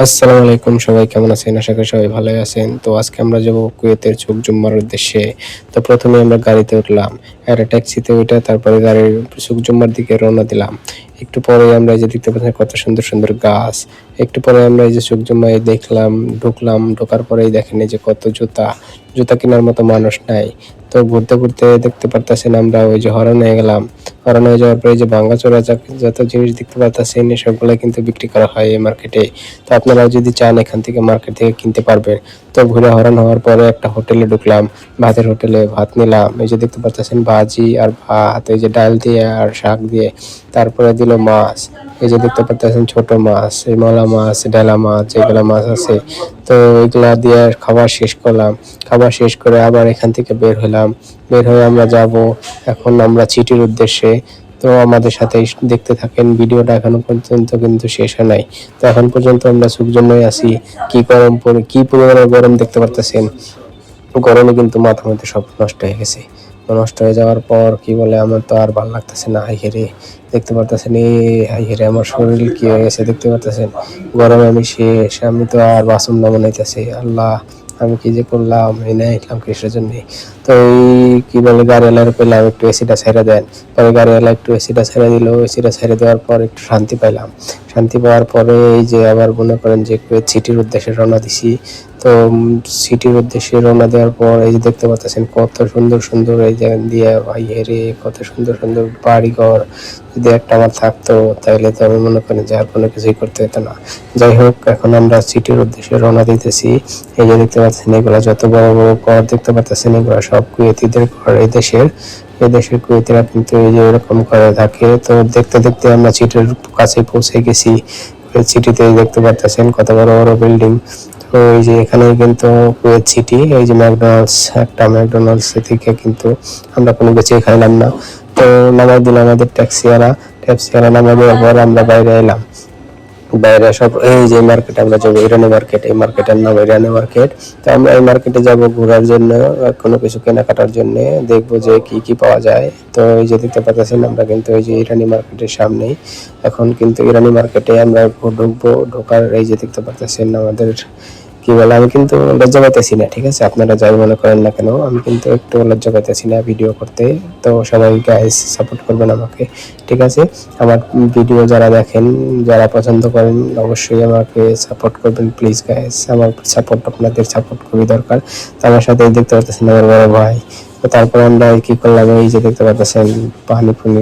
আসসালামু আলাইকুম সবাই, কেমন আছেন? আশা করি সবাই ভালোই আছেন। তো আজকে আমরা যাব কুয়েতের চোখ জুম্মার উদ্দেশ্যে। তো প্রথমে আমরা গাড়িতে উঠলাম, একটা ট্যাক্সিতে উঠে তারপরে গাড়ির চোখ জুম্মার দিকে রওনা দিলাম। একটু পরে আমরা এই যে দেখতে পাচ্ছি কত সুন্দর সুন্দর গাছ। একটু পরে আমরা এই যে চোখ জুম্মায় দেখলাম, ঢুকলাম, ঢোকার পরেই দেখেন এই যে কত জুতা। জুতা কেনার মতো মানুষ নাই। তো ঘুরতে ঘুরতে দেখতে পারতেছেন আমরা ওই যে হরণ হয়ে গেলাম। হরণ হয়ে যাওয়ার পরে যে ভাঙ্গাচোরা যা- যত জিনিস দেখতে পারতেছেন সবগুলো কিন্তু বিক্রি করা হয় এই মার্কেটে তো আপনারা যদি চান এখান থেকে মার্কেট থেকে কিনতে পারবেন। তো ঘুরে হরণ হওয়ার পরে একটা হোটেলে ঢুকলাম, ভাতের হোটেলে ভাত নিলাম। এই যে দেখতে পারতেছেন ভাজি আর ভাত, এই যে ডাল দিয়ে আর শাক দিয়ে। তারপরে দিল মাছ। এই যে দেখতে পাচ্ছেন ছোট মাছ, এই মলা মাছ, ডেলা মাছ, যেগুলো মাছ আছে। তো এগুলা দিয়ে খাবার শেষ করলাম। খাবার শেষ করে আবার এখান থেকে বের হলাম। বের হয়ে আমরা যাব এখন আমরা চিঠির উদ্দেশ্যে। তো আমাদের সাথে দেখতে থাকেন, ভিডিওটা এখনও পর্যন্ত কিন্তু শেষ হয় নাই। তো এখন পর্যন্ত আমরা সুখ জন্যই আছি। কি গরম পড়ে কি পরিমাণে গরম দেখতে পারতেছেন? গরমে কিন্তু মাথার মধ্যে সব নষ্ট হয়ে গেছে। নষ্ট হয়ে যাওয়ার পর কি বলে, আমার তো আর ভালো লাগতেছে না, হাই হেরে দেখতে পারতেছেন, এই হাই হেরে আমার শরীর কি হয়ে গেছে, দেখতে পারতেছেন? গরমে আমি শেষ আমি তো আর বাসন না মনাইতেছি আল্লাহ, আমি কি যে করলাম? এই না এলাম কিসের জন্য? তো এই কি বলে, গাড়িওয়ালার পেলাম, একটু এসিটা ছেড়ে দেন। পরে গাড়ি গাড়িওয়ালা একটু এসিটা ছেড়ে দিল এসিটা ছেড়ে দেওয়ার পর একটু শান্তি পাইলাম। শান্তি পাওয়ার পরে এই যে আবার মনে করেন যে সিটির উদ্দেশ্যে রওনা দিছি। তো সিটির উদ্দেশ্যে রওনা দেওয়ার পর এই যে দেখতে পাচ্ছেন কত সুন্দর সুন্দর এই যে দিয়ে ভাই হেরে কত সুন্দর সুন্দর বাড়িঘর। যদি একটা আমার থাকতো তাহলে তো আমি মনে করি যে আর কোনো কিছুই করতে হতো না। যাই হোক, এখন আমরা সিটির উদ্দেশ্যে রওনা দিতেছি। এই যে দেখতে পাচ্ছেন, এগুলো যত বড় বড় ঘর দেখতে পাচ্ছেন, এগুলো সব কুয়েতিদের ঘর। এই দেশের এই দেশের কুয়েতিরা কিন্তু এই যে এরকম করে থাকে। তো দেখতে দেখতে আমরা সিটির কাছে পৌঁছে গেছি। সিটিতে দেখতে পাচ্ছেন কত বড় বড় বিল্ডিং। তো এই যে এখানে কিন্তু কুয়েত সিটি, এই যে ম্যাকডোনাল্ডস, একটা ম্যাকডোনাল্ডস থেকে কিন্তু আমরা কোনো কিছুই খাইলাম না। তো নামাই দিল আমাদের ট্যাক্সিওয়ালা ট্যাক্সিওয়ালা নামাই দেওয়ার পর আমরা বাইরে এলাম। বাইরে সব এই যে মার্কেট আমরা যাব, ইরানি মার্কেট এই মার্কেটের নাম ইরানি মার্কেট তো আমরা এই মার্কেটে যাব ঘোরার জন্য, কোনো কিছু কেনাকাটার জন্য, দেখব যে কি কি পাওয়া যায়। তো এই যে দেখতে পাচ্ছেন আমরা কিন্তু এই যে ইরানি মার্কেটের সামনেই। এখন কিন্তু ইরানি মার্কেটে আমরা ঢুকবো, ঢোকার এই যে দেখতে পাচ্ছেন আমাদের কি বলে, আমি কিন্তু লজ্জা পাইতেছি না, ঠিক আছে? আপনারা যাই মনে করেন না কেন, আমি কিন্তু একটু লজ্জা পাইতেছি না ভিডিও করতে। তো সবাই গাইস সাপোর্ট করবেন আমাকে, ঠিক আছে? আমার ভিডিও যারা দেখেন, যারা পছন্দ করেন, অবশ্যই আমাকে সাপোর্ট করবেন প্লিজ গাইস আমার সাপোর্ট আপনাদের সাপোর্ট খুবই দরকার। তো আমার সাথে দেখতে পাচ্ছেন আমার বড় ভাই। তো তারপর আমরা কি করলাম, এই যে দেখতে পাচ্ছেন পানি পুনি,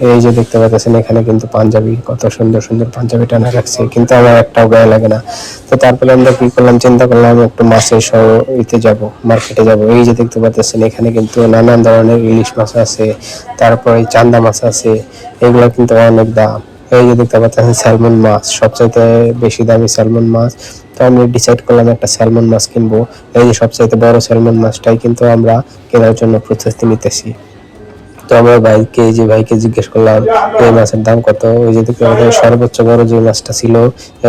এই- যে দেখতে পাচ্ছেন এখানে কিন্তু পাঞ্জাবি, কত সুন্দর সুন্দর পাঞ্জাবি টানা রাখছে, কিন্তু আমার একটাও গায়ে লাগে না। তো তারপরে আমরা কি করলাম, চিন্তা করলাম একটু মাছের সহ ইতে যাব, মার্কেটে যাব। এই যে দেখতে পাচ্ছেন এখানে কিন্তু নানান ধরনের ইলিশ মাছ আছে, তারপরে চান্দা মাছ আছে, এগুলো কিন্তু অনেক দাম। এই যে দেখতে পাচ্ছেন স্যালমন মাছ, সবচাইতে বেশি দামি স্যালমন মাছ। তো আমি ডিসাইড করলাম একটা স্যালমন মাছ কিনবো। এই যে সবচাইতে বড় স্যালমন মাছটাই কিন্তু আমরা কেনার জন্য প্রস্তুতি নিতেছি। তো আমরা ভাইকে যে ভাইকে জিজ্ঞেস করলাম, এই মাছের দাম কত? ওই যে পাচ্ছেন সর্বোচ্চ বড় যে মাছটা ছিল,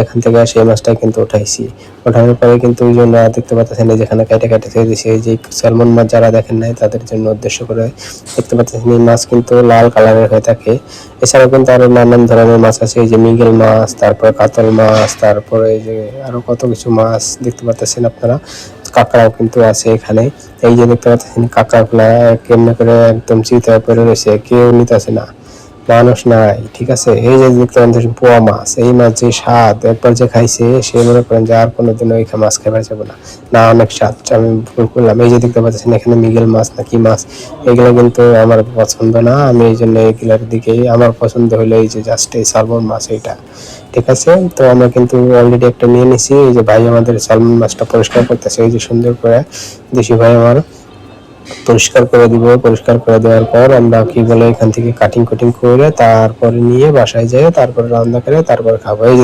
এখান থেকে সেই মাছটাই কিন্তু উঠাইছি। ওঠানোর পরে কিন্তু ওই জন্য দেখতে পাচ্ছেন যেখানে কেটে কেটে ছেড়ে দিয়েছি এই যে স্যালমন মাছ যারা দেখেন নাই, তাদের জন্য উদ্দেশ্য করে দেখতে পাচ্ছেন, এই মাছ কিন্তু লাল কালারের হয়ে থাকে। এছাড়াও কিন্তু আরও নানান ধরনের মাছ আছে, এই যে মিগেল মাছ, তারপর কাতল মাছ, তারপরে এই যে আরও কত কিছু মাছ দেখতে পাচ্ছেন আপনারা। কাঁকড়াও কিন্তু আছে এখানে। এই যে দেখতে পাচ্ছেন, কাঁকড়াগুলা কেমনে করে একদম চিতায় পড়ে রয়েছে, কেউ নিতেছে না। মানুষ নাই, ঠিক আছে? এই যে দেখতে পাচ্ছেন পোয়া মাছ, এই মাছ যে স্বাদ, একবার যে খাইছে, সে মনে করেন যে আর কোনোদিন ওই মাছ খাবার যাব না। না, অনেক স্বাদ আমি ভুল করলাম। এই যে দেখতে পাচ্ছেন, এখানে মিগেল মাছ না কি মাছ, এগুলো কিন্তু আমার পছন্দ না। আমি এই জন্য এগুলোর দিকে, আমার পছন্দ হলো এই যে জাস্ট এই সালমন মাছ এইটা ঠিক আছে? তো আমরা কিন্তু অলরেডি একটা নিয়ে নিছি। এই যে ভাই আমাদের সালমন মাছটা পরিষ্কার করতেছে, এই যে সুন্দর করে। দেশি ভাই আমার। পরিষ্কার করে দিব, পরিষ্কার করে দেওয়ার পর আমরা কি বলে এখান থেকে কাটিং কুটিং করে তারপরে নিয়ে বাসায় যাই, তারপরে রান্না করে তারপরে খাব। এই যে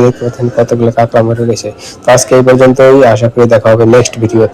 কতগুলো কাঁকড়া মরে গেছে তো আজকে এই পর্যন্তই, আশা করি দেখা হবে নেক্সট ভিডিওতে